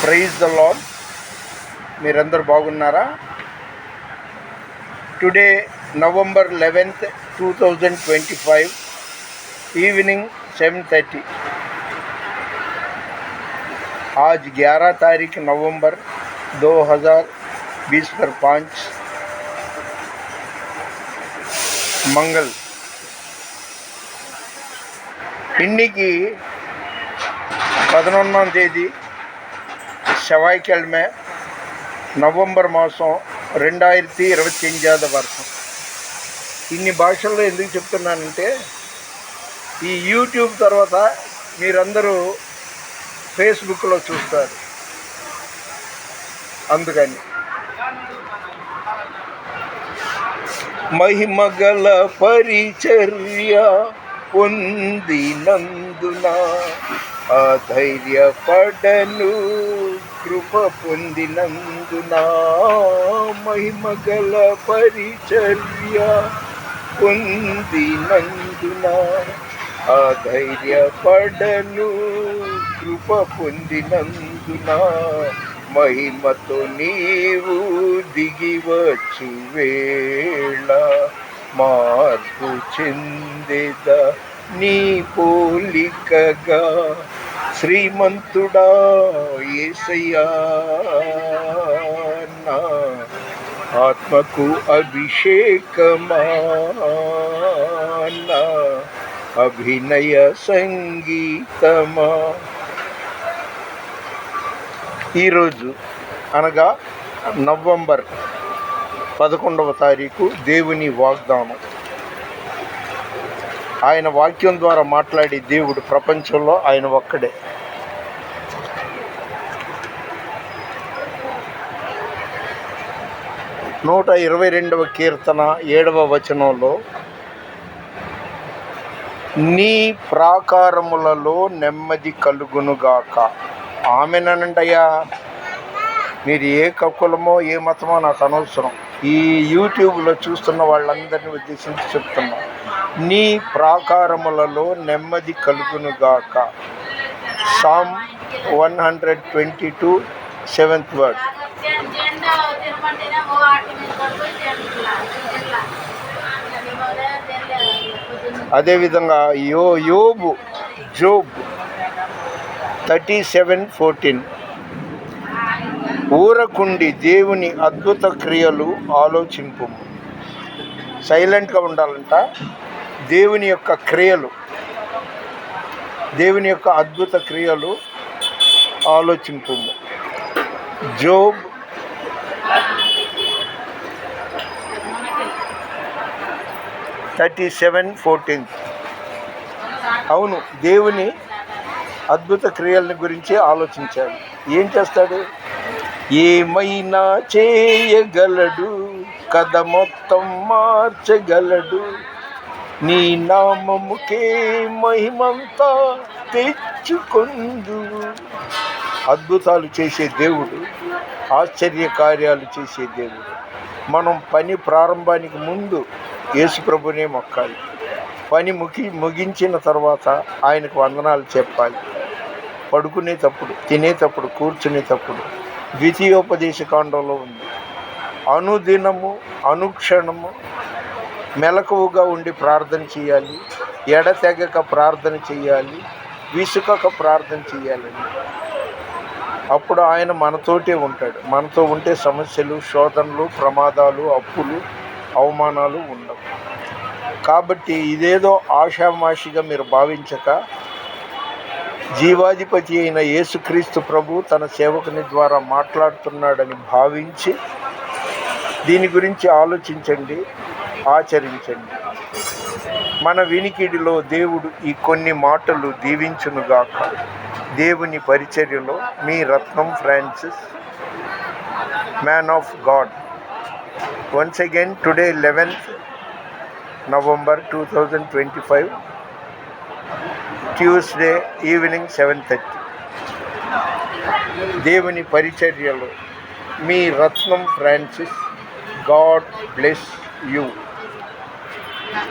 Praise the lord మీరందరు బాగున్నారా? Today November eleventh two thousand twenty five evening seven thirty ఆజ్ గ్యారా తారీఖ్ నవంబర్ దో హజార్ బీస్ పర్ పాంచ్ మంగల్ ఇన్నికి పదనొన్నాం తేదీ செவ்வாய்க்கிழமை நவம்பர் మాసం రెండాయిరతి ఇరవై ఎనిమిదవ వర్షం ఇన్ని భాషల్లో ఎందుకు చెప్తున్నానంటే ఈ యూట్యూబ్ తర్వాత మీరందరూ ఫేస్బుక్లో చూస్తారు. అందుకని. మహిమగల పరిచర్య పొందినందున ధైర్యపడను కృప పొందినందున మహిమగల పరిచర్య పొందినందున అధైర్యపడను కృప పొందినందున మహిమతో నీవు దిగివచ్చు వేళ. మార్పు చెందేద నీ పోలికగా శ్రీమంతుడా ఏసయ్యా నా ఆత్మకు అభిషేకమా నా అభినయ సంగీతమా. ఈరోజు అనగా నవంబర్ పదకొండవ తారీఖు దేవుని వాగ్దానం. ఆయన వాక్యం ద్వారా మాట్లాడే దేవుడు ప్రపంచంలో ఆయన ఒక్కడే. నూట ఇరవై రెండవ కీర్తన ఏడవ వచనంలో నీ ప్రాకారములలో నెమ్మది కలుగునుగాక. ఆమెనంటయ్యా మీరు ఏ కులమో ఏ మతమో నాకు అనవసరం. ఈ యూట్యూబ్లో చూస్తున్న వాళ్ళందరినీ ఉద్దేశించి చెప్తున్నాను నీ ప్రాకారములలో నెమ్మది కలుగునుగాక. Psalm one hundred twenty two seventh word అదేవిధంగా యో యోబు జోబ్ థర్టీ సెవెన్ ఫోర్టీన్ ఊరకుండి దేవుని అద్భుత క్రియలు ఆలోచింపు సైలెంట్గా ఉండాలంట. దేవుని యొక్క క్రియలు దేవుని యొక్క అద్భుత క్రియలు ఆలోచింపు జోబ్ థర్టీ సెవెన్ ఫోర్టీన్త్ అవును దేవుని అద్భుత క్రియల గురించి ఆలోచించాడు. ఏం చేస్తాడు? ఏమైనా చేయగలడు? కథ మొత్తం మార్చగలడు. నీ నామముకే మహిమంతా తెచ్చుకొందు. అద్భుతాలు చేసే దేవుడు ఆశ్చర్య కార్యాలు చేసే దేవుడు. మనం పని ప్రారంభానికి ముందు యేసుప్రభునే మొక్కాలి. పని ముగి ముగించిన తర్వాత ఆయనకు వందనాలు చెప్పాలి. పడుకునేటప్పుడు తినేటప్పుడు కూర్చునేటప్పుడు ద్వితీయోపదేశ కాండంలో ఉంది. అనుదినము అనుక్షణము మెలకువగా ఉండి ప్రార్థన చేయాలి. ఎడతెగక ప్రార్థన చేయాలి. విసుకక ప్రార్థన చేయాలండి అప్పుడు ఆయన మనతోటే ఉంటాడు. మనతో ఉంటే సమస్యలు శోధనలు ప్రమాదాలు అప్పులు అవమానాలు ఉండవు. కాబట్టి ఇదేదో ఆషామాషిగా మీరు భావించక జీవాధిపతి అయిన యేసుక్రీస్తు ప్రభు తన సేవకుని ద్వారా మాట్లాడుతున్నాడని భావించి దీని గురించి ఆలోచించండి ఆచరించండి. మన వినికిడిలో దేవుడు ఈ కొన్ని మాటలు దీవించునుగాక. దేవుని పరిచర్యలో మీ Ratnam Francis man of God. Once again today eleventh November two thousand twenty five Tuesday evening seven thirty. దేవుని పరిచర్యలో మీ Ratnam Francis God bless you